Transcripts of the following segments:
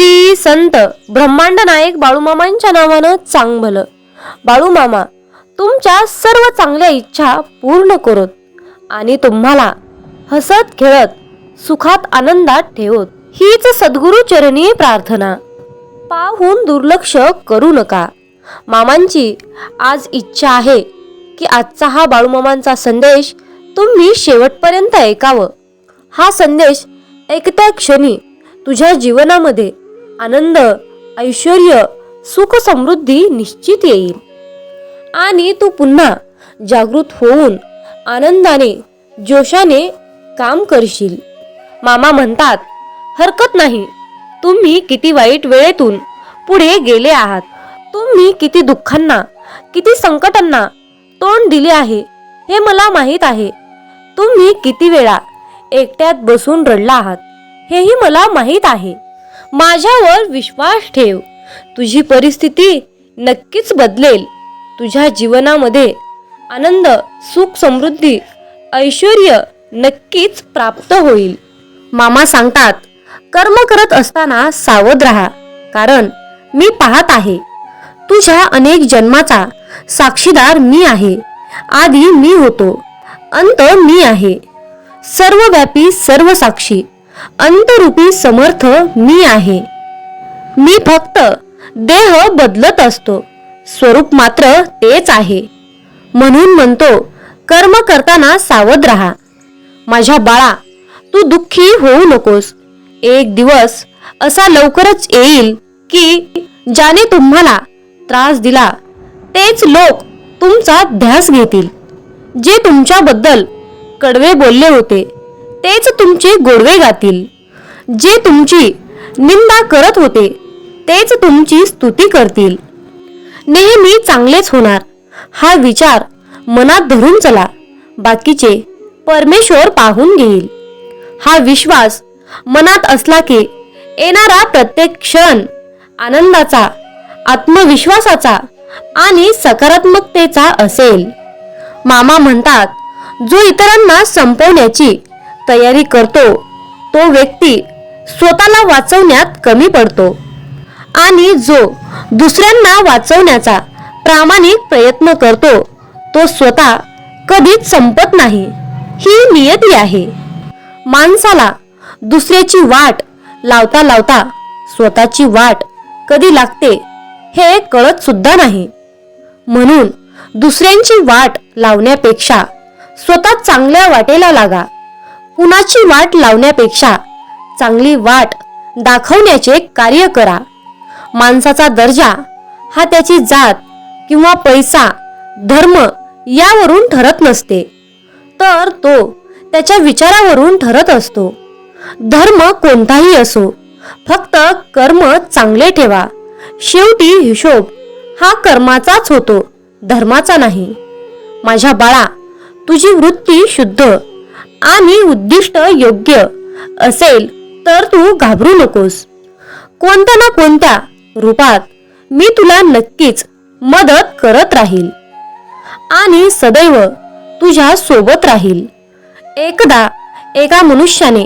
श्री संत ब्रह्मांड नायक बाळूमामांच्या नावानं चांगभलं. बाळूमामा तुमच्या सर्व चांगल्या इच्छा पूर्ण करोत आणि तुम्हाला हसत खेळत सुखात आनंदात ठेवत. हीच सद्गुरु चरणी प्रार्थना. पाहून दुर्लक्ष करू नका. मामांची आज इच्छा आहे की आजचा हा बाळूमामांचा संदेश तुम्ही शेवटपर्यंत ऐकावं. हा संदेश ऐकत्या क्षणी तुझ्या जीवनामध्ये आनंद ऐश्वर सुख समृद्धी निश्चित येईल. आणि तू पुन्हा जागृत होऊन आनंदाने जोशाने काम करशील. मामा म्हणतात हरकत नाही. तुम्ही किती वाईट वेळेतून पुढे गेले आहात. तुम्ही किती दुःखांना किती संकटांना तोंड दिले आहे हे मला माहीत आहे. तुम्ही किती वेळा एकट्यात बसून रडला आहात हेही मला माहीत आहे. माझ्यावर विश्वास ठेव. तुझी परिस्थिती नक्कीच बदलेल. तुझ्या जीवनामध्ये आनंद सुख समृद्धी ऐश्वर नक्कीच प्राप्त होईल. मामा सांगतात कर्म करत असताना सावध राहा कारण मी पाहत आहे. तुझ्या अनेक जन्माचा साक्षीदार मी आहे. आधी मी होतो. अंत मी आहे. सर्वव्यापी सर्व साक्षी अंतरूपी समर्थ मी आहे. मी फक्त देह बदलत असतो. स्वरूप मात्र तेच आहे. म्हणून म्हणतो कर्म करताना सावध राहा. माझ्या बाळा तू दुःखी होऊ नकोस. एक दिवस असा लवकरच येईल की ज्याने तुम्हाला त्रास दिला तेच लोक तुमचा ध्यास घेतील जे तुमच्याबद्दल कडवे बोलले होते. तेच तुमचे गोडवे गातील. जे तुमची निंदा करत होते तेच तुमची स्तुती करतील. नेहमी चांगलेच होणार हा विचार मनात धरून चला बाकीचे परमेश्वर पाहून घेईल. हा विश्वास मनात असला की येणारा प्रत्येक क्षण आनंदाचा आत्मविश्वासाचा आणि सकारात्मकतेचा असेल. मामा म्हणतात जो इतरांना संपवण्याची तयारी करतो तो व्यक्ती स्वतःला वाचवण्यात कमी पडतो. आणि जो दुसऱ्यांना वाचवण्याचा प्रामाणिक प्रयत्न करतो तो स्वतः कधीच संपत नाही. ही नियती आहे. माणसाला दुसऱ्याची वाट लावता लावता स्वतःची वाट कधी लागते हे कळत सुद्धा नाही. म्हणून दुसऱ्यांची वाट लावण्यापेक्षा स्वतः चांगल्या वाटेला लागा. कुणाची वाट लावण्यापेक्षा चांगली वाट दाखवण्याचे कार्य करा. माणसाचा दर्जा हा त्याची जात किंवा पैसा धर्म यावरून ठरत नसते. तर तो त्याच्या विचारावरून ठरत असतो. धर्म कोणताही असो फक्त कर्म चांगले ठेवा. शेवटी हिशोब हा कर्माचाच होतो धर्माचा नाही. माझ्या बाळा तुझी वृत्ती शुद्ध आणि उद्दिष्ट योग्य असेल तर तू घाबरू नकोस. कोणत्या ना कोणत्या रूपात मी तुला नक्कीच मदत करत राहील. आणि सदैव तुझ्या सोबत राहील. एकदा एका मनुष्याने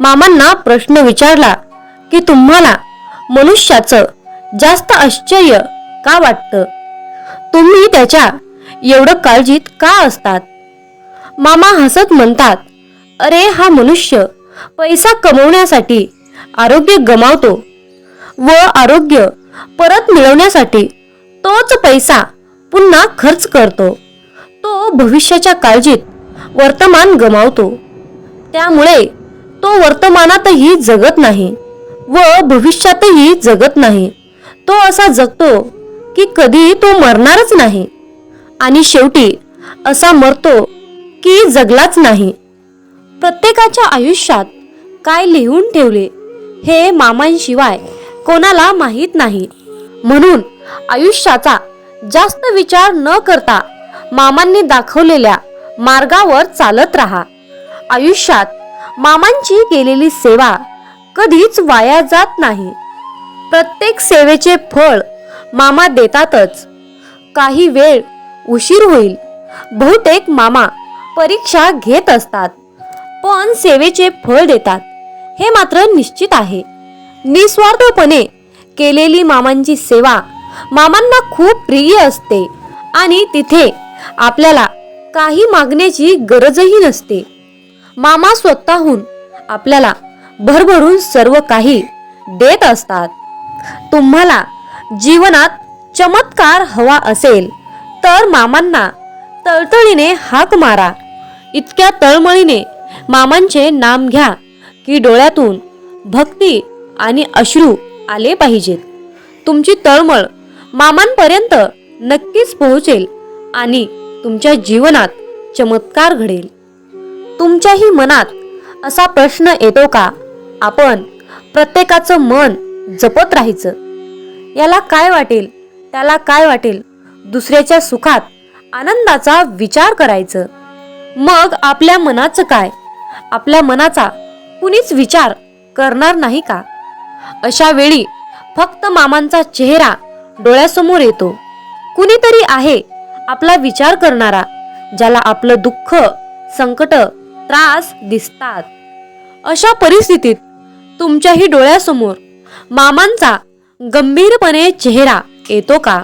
मामांना प्रश्न विचारला की तुम्हाला मनुष्याचं जास्त आश्चर्य का वाटतं? तुम्ही त्याच्या एवढं काळजीत का असतात? मामा हसत म्हणतात अरे हा मनुष्य पैसा कमवण्यासाठी आरोग्य गमावतो व आरोग्य परत मिळवण्यासाठी तोच पैसा पुन्हा खर्च करतो. तो भविष्याच्या काळजीत वर्तमान गमावतो. त्यामुळे तो वर्तमानातही जगत नाही व भविष्यातही जगत नाही. तो असा जगतो की कधी तो मरणारच नाही आणि शेवटी असा मरतो की जगलाच नाही. प्रत्येकाच्या आयुष्यात काय लिहून ठेवले हे मामांशिवाय कोणाला माहीत नाही. म्हणून आयुष्याचा जास्त विचार न करता मामांनी दाखवलेल्या मार्गावर चालत राहा. आयुष्यात मामांची केलेली सेवा कधीच वाया जात नाही. प्रत्येक सेवेचे फळ मामा देतातच. काही वेळ उशीर होईल. बहुतेक मामा परीक्षा घेत असतात. पण सेवेचे फळ देतात. हे मात्र निश्चित आहे. निस्वार्थपणे केलेली मामांची सेवा मामांना खूप प्रिय असते आणि तिथे आपल्याला काही मागण्याची गरजही नसते. मामा स्वतःहून आपल्याला भरभरून सर्व काही देत असतात. तुम्हाला जीवनात चमत्कार हवा असेल तर मामांना तळतळीने हाक मारा. इतक्या तळमळीने मामांचे नाम घ्या की डोळ्यातून भक्ती आणि अश्रू आले पाहिजेत. तुमची तळमळ मामांपर्यंत नक्कीच पोहोचेल आणि तुमच्या जीवनात चमत्कार घडेल. तुमच्याही मनात असा प्रश्न येतो का? आपण प्रत्येकाचं मन जपत राहायचं. याला काय वाटेल? त्याला काय वाटेल? दुसऱ्याच्या सुखात आनंदाचा विचार करायचं. मग आपल्या मनाचं काय? आपल्या मनाचा कुणीच विचार करणार नाही का? अशा वेळी फक्त मामांचा चेहरा डोळ्यासमोर येतो. कुणीतरी आहे आपला विचार करणारा ज्याला आपलं दुःख संकट त्रास दिसतात. अशा परिस्थितीत तुमच्याही डोळ्यासमोर मामांचा गंभीरपणे चेहरा येतो का?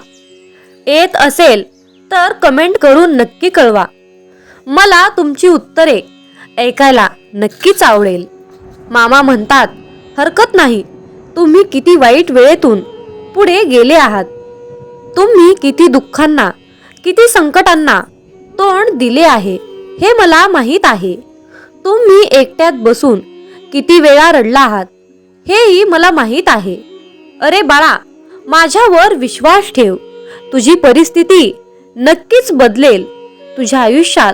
येत असेल तर कमेंट करून नक्की कळवा. मला तुमची उत्तरे ऐकायला नक्कीच आवडेल. मामा म्हणतात हरकत नाही. तुम्ही किती वाईट वेळेतून पुढे गेले आहात. तुम्ही किती दुःखांना किती संकटांना तोंड दिले आहे हे मला माहीत आहे. तुम्ही एकट्यात बसून किती वेळा रडला आहात हेही मला माहीत आहे. अरे बाळा माझ्यावर विश्वास ठेव. तुझी परिस्थिती नक्कीच बदलेल. तुझ्या आयुष्यात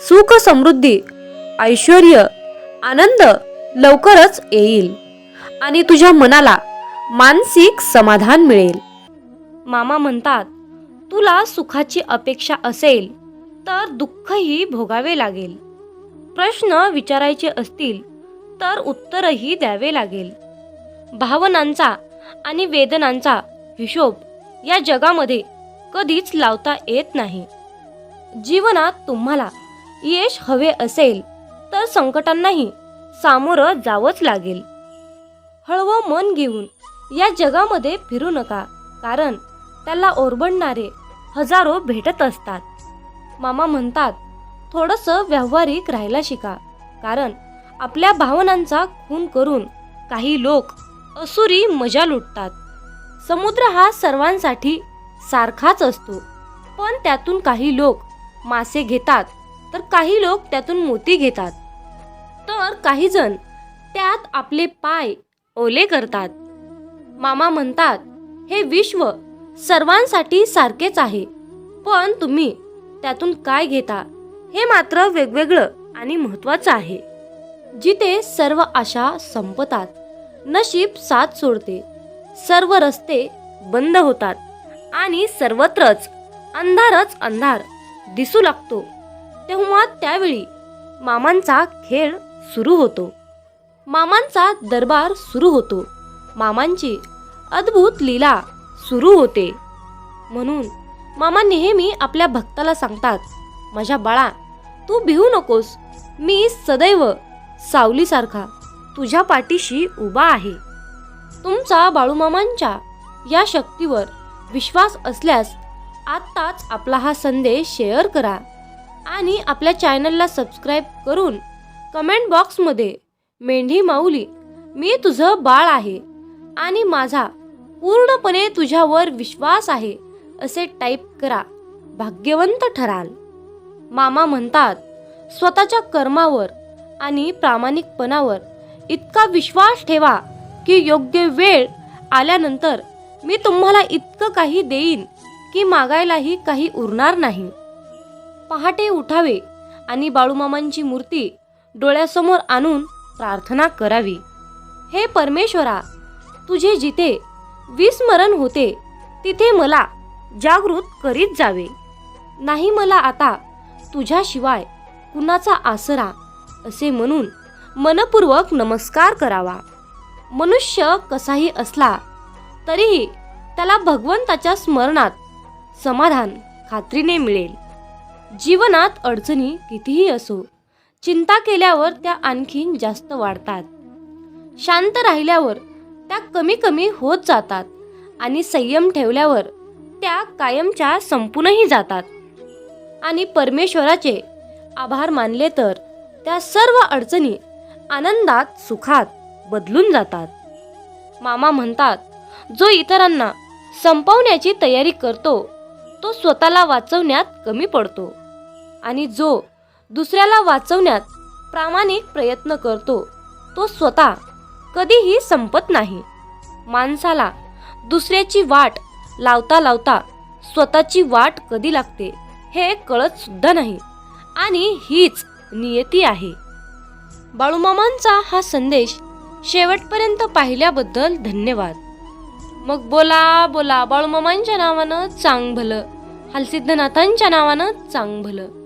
सुख समृद्धी ऐश्वर आनंद लवकरच येईल आणि तुझ्या मनाला मानसिक समाधान मिळेल. मामा म्हणतात तुला सुखाची अपेक्षा असेल तर दुःखही भोगावे लागेल. प्रश्न विचारायचे असतील तर उत्तरही द्यावे लागेल. भावनांचा आणि वेदनांचा हिशोब या जगामध्ये कधीच लावता येत नाही. जीवनात तुम्हाला यश हवे असेल तर संकटांनाही सामोरं जावंच लागेल. हळवं मन घेऊन या जगामध्ये फिरू नका कारण त्याला ओरबडणारे हजारो भेटत असतात. मामा म्हणतात थोडंसं व्यावहारिक राहायला शिका कारण आपल्या भावनांचा खून करून काही लोक असुरी मजा लुटतात. समुद्र हा सर्वांसाठी सारखाच असतो पण त्यातून काही लोक मासे घेतात तर काही लोक त्यातून मोती घेतात. तर काही जण त्यात आपले पाय ओले करतात. मामा म्हणतात हे विश्व सर्वांसाठी सारखेच आहे. पण तुम्ही त्यातून काय घेता? हे मात्र वेगवेगळं आणि महत्वाचं आहे. जिथे सर्व आशा संपतात नशीब साथ सोडते. सर्व रस्ते बंद होतात आणि सर्वत्रच अंधारच अंधार दिसू लागतो. तेव्हा त्यावेळी मामांचा खेळ सुरू होतो. मामांचा दरबार सुरू होतो. मामांची अद्भुत लीला सुरू होते. म्हणून मामा नेहमी आपल्या भक्ताला सांगतात माझ्या बाळा तू भिवू नकोस. मी सदैव सावलीसारखा तुझ्या पाठीशी उभा आहे. तुमचा बाळूमामांच्या या शक्तीवर विश्वास असल्यास आत्ताच आपला हा संदेश शेअर करा आणि आपल्या चॅनलला सबस्क्राईब करून कमेंट बॉक्समध्ये मेंढी माऊली मी तुझं बाळ आहे आणि माझा पूर्णपणे तुझ्यावर विश्वास आहे असे टाईप करा. भाग्यवंत ठराल. मामा म्हणतात स्वतःच्या कर्मावर आणि प्रामाणिकपणावर इतका विश्वास ठेवा की योग्य वेळ आल्यानंतर मी तुम्हाला इतकं काही देईन की मागायलाही काही उरणार नाही. पहाटे उठावे आणि बाळूमामांची मूर्ती डोळ्यासमोर आणून प्रार्थना करावी. हे परमेश्वरा तुझे जिथे विस्मरण होते तिथे मला जागृत करीत जावे. नाही मला आता तुझ्याशिवाय कुणाचा आसरा असे म्हणून मनपूर्वक नमस्कार करावा. मनुष्य कसाही असला तरीही त्याला भगवंताच्या स्मरणात समाधान खात्रीने मिळेल. जीवनात अडचणी कितीही असो चिंता केल्यावर त्या आणखीन जास्त वाढतात. शांत राहिल्यावर त्या कमी कमी होत जातात आणि संयम ठेवल्यावर त्या कायमच्या संपूनही जातात. आणि परमेश्वराचे आभार मानले तर त्या सर्व अडचणी आनंदात सुखात बदलून जातात. मामा म्हणतात जो इतरांना संपवण्याची तयारी करतो तो स्वतःला वाचवण्यात कमी पडतो. आणि जो दुसऱ्याला वाचवण्यात प्रामाणिक प्रयत्न करतो. तो स्वतः कधीही संपत नाही. माणसाला दुसऱ्याची वाट लावता लावता स्वतःची वाट कधी लागते हे कळत सुद्धा नाही. आणि हीच नियती आहे. बाळूमामांचा हा संदेश शेवटपर्यंत पाहिल्याबद्दल धन्यवाद. मग बोला बोला बाळूमामांच्या नावानं चांग भलं हलसिद्धनाथांच्या नावानं चांग भलं